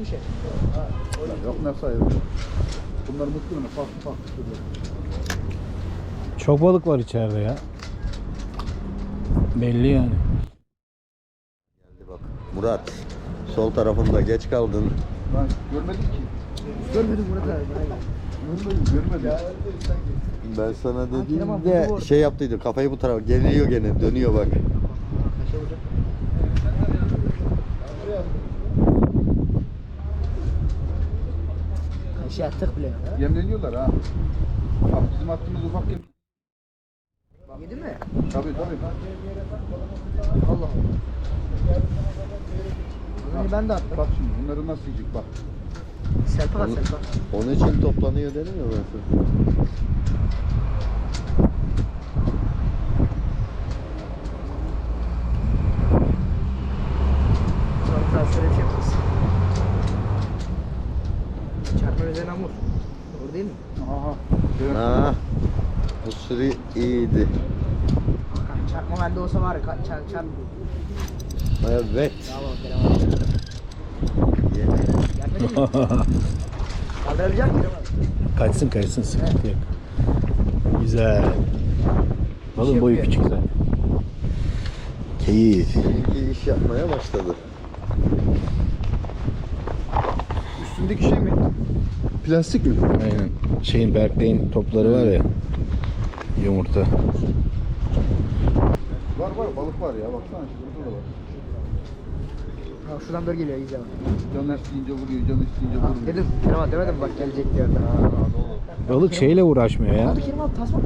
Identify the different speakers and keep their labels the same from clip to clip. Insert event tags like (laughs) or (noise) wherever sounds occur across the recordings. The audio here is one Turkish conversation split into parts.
Speaker 1: Bu şey.
Speaker 2: Yok ne sayıyor. Bunlar muhtemelen farklı farklı türler.
Speaker 3: Çok balık var içeride ya. Belli yani.
Speaker 4: Geldi bak. Murat. Sol tarafında geç kaldın.
Speaker 2: Ben görmedim ki.
Speaker 1: Görmedim burada.
Speaker 2: Görmedim, görmedim.
Speaker 4: Ben sana
Speaker 1: abi,
Speaker 4: dediğimde şey yaptıydı. Kafayı bu tarafa geliyor gene. Dönüyor bak.
Speaker 1: Şey attık bile.
Speaker 2: Yemleniyorlar ha. Abi bizim attığımız ufak yem.
Speaker 1: Yedi mi?
Speaker 2: Tabii tabii.
Speaker 1: Allah. Bunu ben de attım.
Speaker 2: Bak şimdi bunları nasıl yiyecek bak.
Speaker 1: Serpak at
Speaker 4: Onu-
Speaker 1: serpak.
Speaker 4: Onun için toplanıyor dedim ya ben sana.
Speaker 1: Sonra bir daha şöyle bir şey yaparız. Çarpma üzerine vur. Doğru değil mi?
Speaker 2: Aha. Evet.
Speaker 4: Ha. Bu sürü iyiydi.
Speaker 1: Kanka çarpma bende olsa var ya çar çarp.
Speaker 4: Evet.
Speaker 1: Bravo Kerem abi. Gelmedi (laughs) mi? Kaldırabilecek misin Kerem abi?
Speaker 3: kaçsın kaçsın sıkıntı yok. Güzel. Balın boyu
Speaker 1: yapıyor.
Speaker 3: küçük zaten. Keyif.
Speaker 4: İlki iş yapmaya başladı.
Speaker 2: Üstündeki şey mi? Plastik mi?
Speaker 3: Aynen. Şeyin Berkley'in topları var ya. Yumurta.
Speaker 2: Var balık var ya baksana şurada da var.
Speaker 1: Ha, şuradan böyle geliyor iyice bak.
Speaker 2: Canı isteyince vuruyor, canı isteyince
Speaker 1: Ha,
Speaker 2: vurmuyor.
Speaker 1: dedim Kerem abi demedim mi bak gelecek diye.
Speaker 3: Balık şeyle uğraşmıyor ya.
Speaker 1: Abi Kerem abi tasma.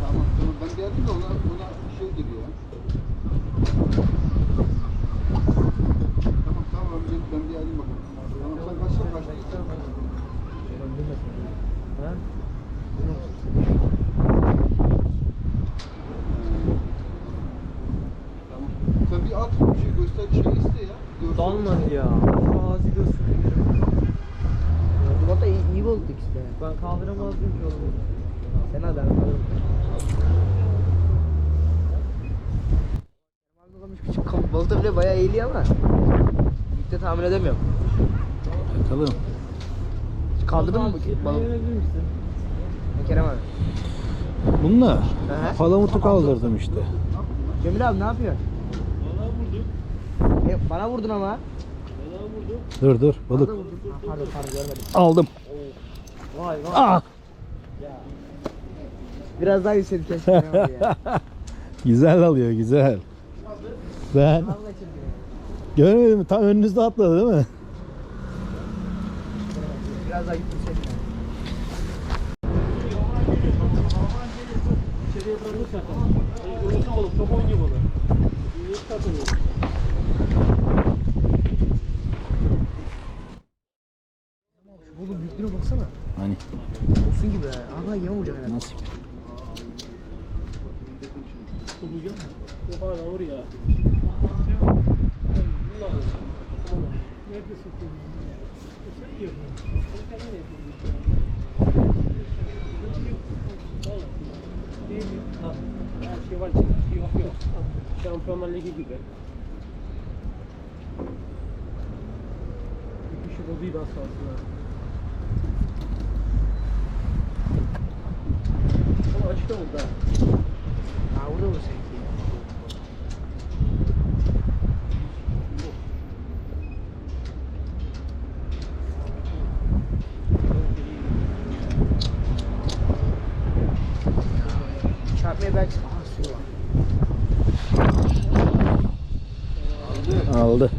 Speaker 2: Tamam tamam ben geldim de ona, ona şey geliyor ya. Tamam tamam ben, ben bir alayım bakalım. Tamam sen kaçta kaçta
Speaker 1: Ha?
Speaker 2: Tamam. Sen bir at bir şey göster bir şey iste ya. Görsün.
Speaker 5: Dalmadı ya. Ağzı gösteriyor.
Speaker 1: Bu da iyi, iyi bulduk işte.
Speaker 5: Ben kaldıramazdım ki oğlum.
Speaker 1: Sen hadi ben kalırım. Küçük kal- balıkta bile bayağı eğiliyor ama Yükte tahmin edemiyorum.
Speaker 3: Bakalım.
Speaker 1: Kaldırdın mı bu balık?
Speaker 5: Verebilir misin?
Speaker 1: Ne Kerem abi?
Speaker 3: Bununla
Speaker 1: Aha.
Speaker 3: palamutu kaldırdım işte.
Speaker 1: Cemil abi ne yapıyorsun? Bana vurdun. E, bana vurdun ama.
Speaker 3: Dur dur balık.
Speaker 1: Ha, pardon pardon görmedim.
Speaker 3: Aldım.
Speaker 5: Vay vay.
Speaker 3: Ah!
Speaker 1: Biraz daha yükseldi keşke abi ya. (laughs)
Speaker 3: Güzel alıyor güzel. Ben görmedim mi? Tam önünüzde atladı değil mi?
Speaker 1: Biraz daha.
Speaker 5: İçeriye tamam. Ölürsün oğlum çok oynuyor bunu. İyi takılıyor.
Speaker 1: Oğlum büyüklüğüne baksana.
Speaker 3: Hani
Speaker 1: Olsun gibi ha. Aha yeme vuracak herhalde.
Speaker 3: nasıl?
Speaker 5: Bulacağım. Yok hala oraya. Nerede satıyorsun? Sen yiyorsun. Sen kendin yapıyorsun. Şey var. Yok yok. Şampiyonlar Ligi gibi. Bir kişi bozuydu az açıkta oldu ha.
Speaker 1: Burada mı sanki? Çarpmaya belki... Aha suyu var.
Speaker 3: Aldı.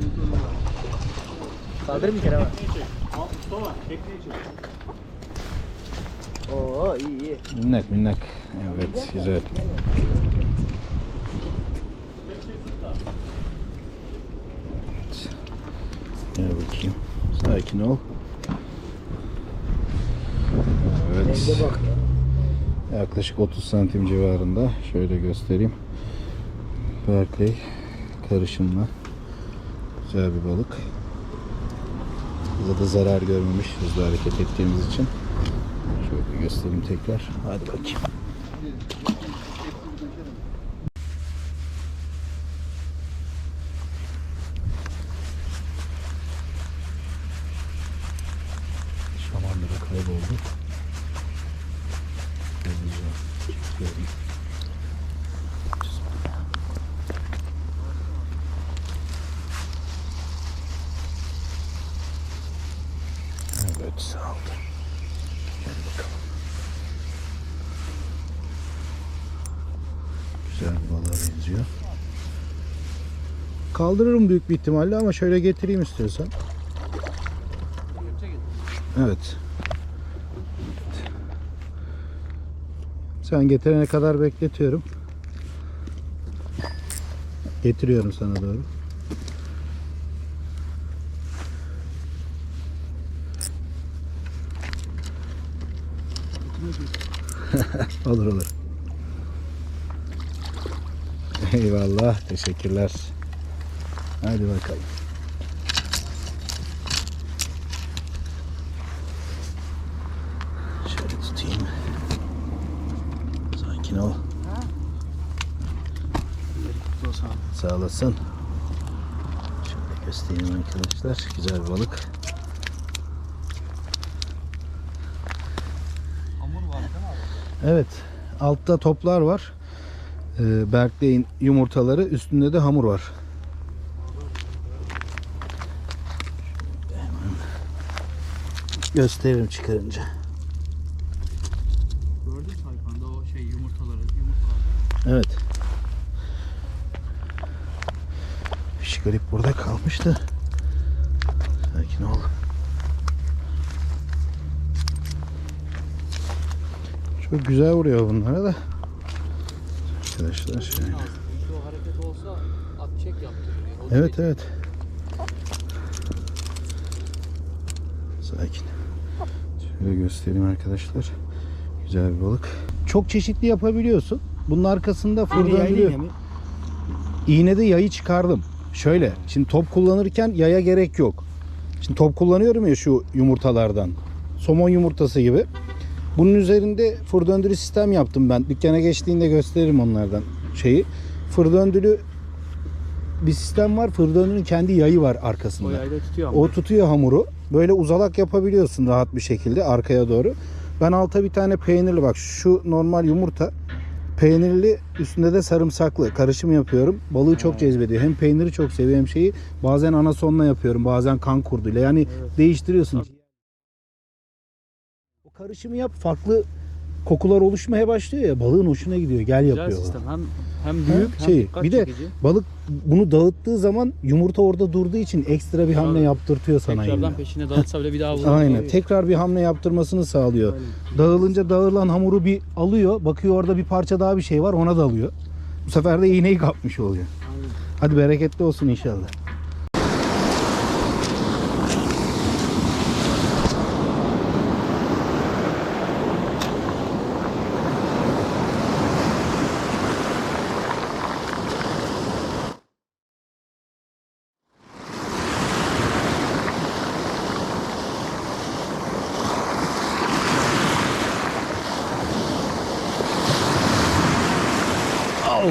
Speaker 1: Kaldırır mı Kerem abi?
Speaker 5: Mustafa, çek.
Speaker 1: Oo iyi iyi.
Speaker 3: Minnak minnak. Evet güzel. Gel bakayım. Sakin ol. Evet. Yaklaşık 30 santim civarında. Şöyle göstereyim. Berkeley karışımla. Güzel bir balık. Bize de zarar görmemiş hızlı hareket ettiğimiz için. Şöyle göstereyim tekrar. Hadi bakayım. Şamanlara kayboldu. Hızlıca çıkıyorum. Evet saldı. Gel bakalım. Güzel bir balığa benziyor. Kaldırırım büyük bir ihtimalle ama şöyle getireyim istiyorsan. Evet. Sen getirene kadar bekletiyorum. Getiriyorum sana doğru. (laughs) olur olur. (laughs) Eyvallah. Teşekkürler. Hadi bakalım. Şöyle tutayım. Sakin ol. Sağ olasın. Şöyle göstereyim arkadaşlar. Güzel bir balık. Evet. Altta toplar var. Ee, Berkley'in yumurtaları. Üstünde de hamur var. Gösteririm çıkarınca.
Speaker 1: Gördün sayfanda o şey yumurtaları, yumurtalar.
Speaker 3: Evet. Fiş garip burada kalmıştı. Sakin ol. Çok güzel vuruyor bunlara da. Arkadaşlar şöyle.
Speaker 1: Şu hareket olsa at çek yaptırır.
Speaker 3: Evet evet. Sakin. Şöyle göstereyim arkadaşlar. Güzel bir balık. Çok çeşitli yapabiliyorsun. Bunun arkasında fır döndürüyor. İğnede yayı çıkardım. Şöyle, şimdi top kullanırken yaya gerek yok. Şimdi top kullanıyorum ya şu yumurtalardan. Somon yumurtası gibi. Bunun üzerinde fır döndürü sistem yaptım ben. Dükkana geçtiğinde gösteririm onlardan şeyi. Fır döndürü bir sistem var. Fır döndürünün kendi yayı var arkasında.
Speaker 1: O yayda tutuyor ama.
Speaker 3: O tutuyor hamuru. Böyle uzalak yapabiliyorsun rahat bir şekilde arkaya doğru. Ben alta bir tane peynirli bak şu normal yumurta peynirli üstünde de sarımsaklı karışım yapıyorum. Balığı çok cezbediyor. Hem peyniri çok seviyor hem şeyi. Bazen anasonla yapıyorum. Bazen kan kurduyla. Yani değiştiriyorsun. Karışımı yap farklı kokular oluşmaya başlıyor ya balığın hoşuna gidiyor. Gel
Speaker 1: Güzel
Speaker 3: yapıyor.
Speaker 1: sistem. Hem hem büyük hem
Speaker 3: şey,
Speaker 1: dikkat
Speaker 3: bir de
Speaker 1: çekici.
Speaker 3: Balık bunu dağıttığı zaman yumurta orada durduğu için ekstra bir hamle yaptırtıyor sana.
Speaker 1: Tekrardan
Speaker 3: yine.
Speaker 1: peşine dağıtsa bile bir daha (laughs) vurur.
Speaker 3: Aynen. Tekrar bir hamle yaptırmasını sağlıyor. Dağılınca dağılan hamuru bir alıyor. Bakıyor orada bir parça daha bir şey var ona da alıyor. Bu sefer de iğneyi kapmış oluyor. Hadi bereketli olsun inşallah.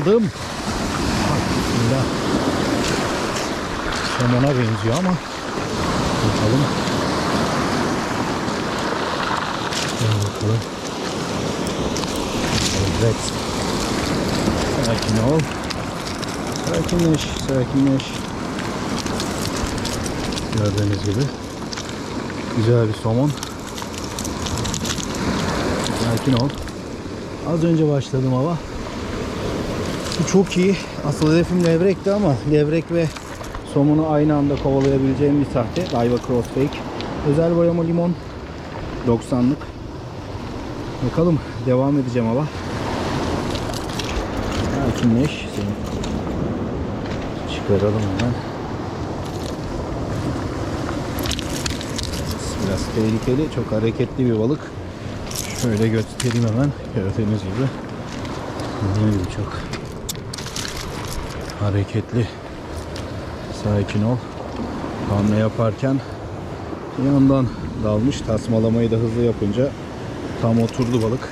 Speaker 3: Aldım. Bismillah. Somona benziyor ama bakalım. Bakalım. Evet. Sakin ol. Sakinleş, sakinleş. Gördüğünüz gibi güzel bir somon. Sakin ol. Az önce başladım hava. Bu çok iyi. Asıl hedefim levrekti ama levrek ve somunu aynı anda kovalayabileceğim bir sahte. Ayva Crossfake. Özel boyama limon. 90'lık. Bakalım devam edeceğim hava. Sakinleş. Seni çıkaralım hemen. Biraz tehlikeli, çok hareketli bir balık. Şöyle göstereyim hemen. Gördüğünüz gibi. Gibi çok hareketli. Sakin ol. Hamle yaparken yandan dalmış. Tasmalamayı da hızlı yapınca Tam oturdu balık.